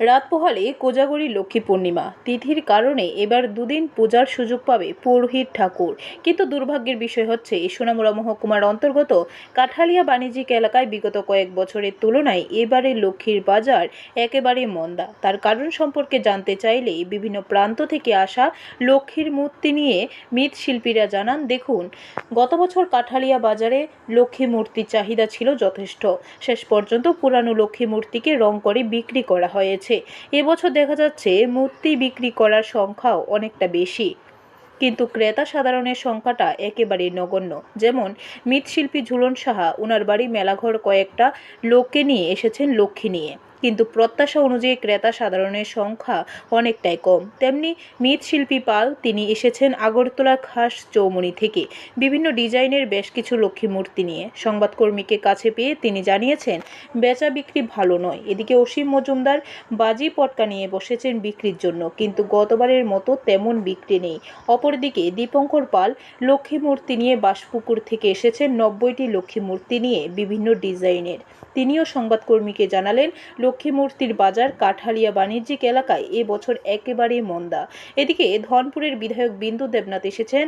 রাত পোহালে কোজাগরী লক্ষ্মী পূর্ণিমা। তিথির কারণে এবার দুদিন পূজার সুযোগ পাবে পুরোহিত ঠাকুর। কিন্তু দুর্ভাগ্যের বিষয় হচ্ছে সোনামুড়া মহকুমার অন্তর্গত কাঠালিয়া বাণিজ্যিক এলাকায় বিগত কয়েক বছরের তুলনায় এবারে লক্ষ্মীর বাজার একেবারে মন্দা। তার কারণ সম্পর্কে জানতে চাইলে বিভিন্ন প্রান্ত থেকে আসা লক্ষ্মীর মূর্তি নিয়ে মৃৎশিল্পীরা জানান, দেখুন, গত বছর কাঠালিয়া বাজারে লক্ষ্মী মূর্তির চাহিদা ছিল যথেষ্ট। শেষ পর্যন্ত পুরানো লক্ষ্মী মূর্তিকে রং করে বিক্রি করা হয়েছে। এবছর দেখা যাচ্ছে মূর্তি বিক্রি করার সংখ্যাও অনেকটা বেশি। কিন্তু ক্রেতা সাধারণের সংখ্যাটা একেবারে নগণ্য। যেমন মৃৎশিল্পী ঝুলন সাহা ওনার বাড়ি মেলাঘর কয়েকটা লোককে নিয়ে এসেছেন লক্ষ্মী নিয়ে। কিন্তু প্রত্যাশা অনুযায়ী ক্রেতা সাধারণের সংখ্যা অনেকটাই কম। তেমনি মৃৎশিল্পী পাল, তিনি এসেছেন আগরতলা খাস চৌমনি থেকে। বিভিন্ন ডিজাইনের বেশ কিছু লক্ষ্মী মূর্তি নিয়ে। সংবাদকর্মীকে কাছে পেয়ে তিনি জানিয়েছেন, বেচা বিক্রি ভালো নয়। এদিকে অসীম মজুমদার বাজি পটকা নিয়ে বসেছেন বিক্রির জন্য, কিন্তু গতবারের মতো তেমন বিক্রি নেই। অপরদিকে দীপঙ্কর পাল, লক্ষ্মী মূর্তি নিয়ে বাসপুকুর থেকে এসেছেন নব্বইটি লক্ষ্মী মূর্তি নিয়ে বিভিন্ন ডিজাইনের। তিনিও সংবাদকর্মীকে জানালেন লক্ষ্মী মূর্তির বাজার কাঠালিয়া বাণিজ্যিক এলাকায় এবছর একেবারেই মন্দা। এদিকে ধনপুরের বিধায়ক বিন্দু দেবনাথ এসেছেন।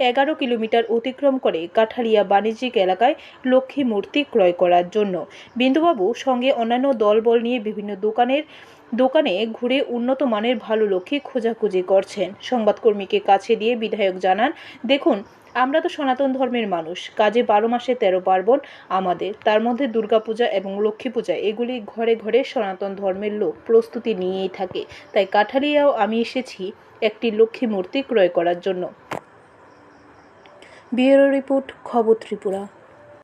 এগারো কিলোমিটার অতিক্রম করে কাঠালিয়া বাণিজ্যিক এলাকায় লক্ষ্মী মূর্তি ক্রয় করার জন্য। বিন্দুবাবু সঙ্গে অন্যান্য দলবল নিয়ে বিভিন্ন দোকানের, দোকানে ঘুরে উন্নত মানের ভালো লক্ষ্মী খোঁজাখুঁজি করছেন। সংবাদকর্মীকে কাছে দিয়ে বিধায়ক জানান, দেখুন আমরা তো সনাতন ধর্মের মানুষ, কাজে বারো মাসে তেরো পার্বণ আমাদের, তার মধ্যে দুর্গাপূজা এবং লক্ষ্মী পূজা, এগুলি ঘরে ঘরে সনাতন ধর্মের লোক প্রস্তুতি নিয়েই থাকে। তাই কাঠালিয়াও আমি এসেছি একটি লক্ষ্মী মূর্তি ক্রয় করার জন্য। ব্যুরো রিপোর্ট, খবর ত্রিপুরা।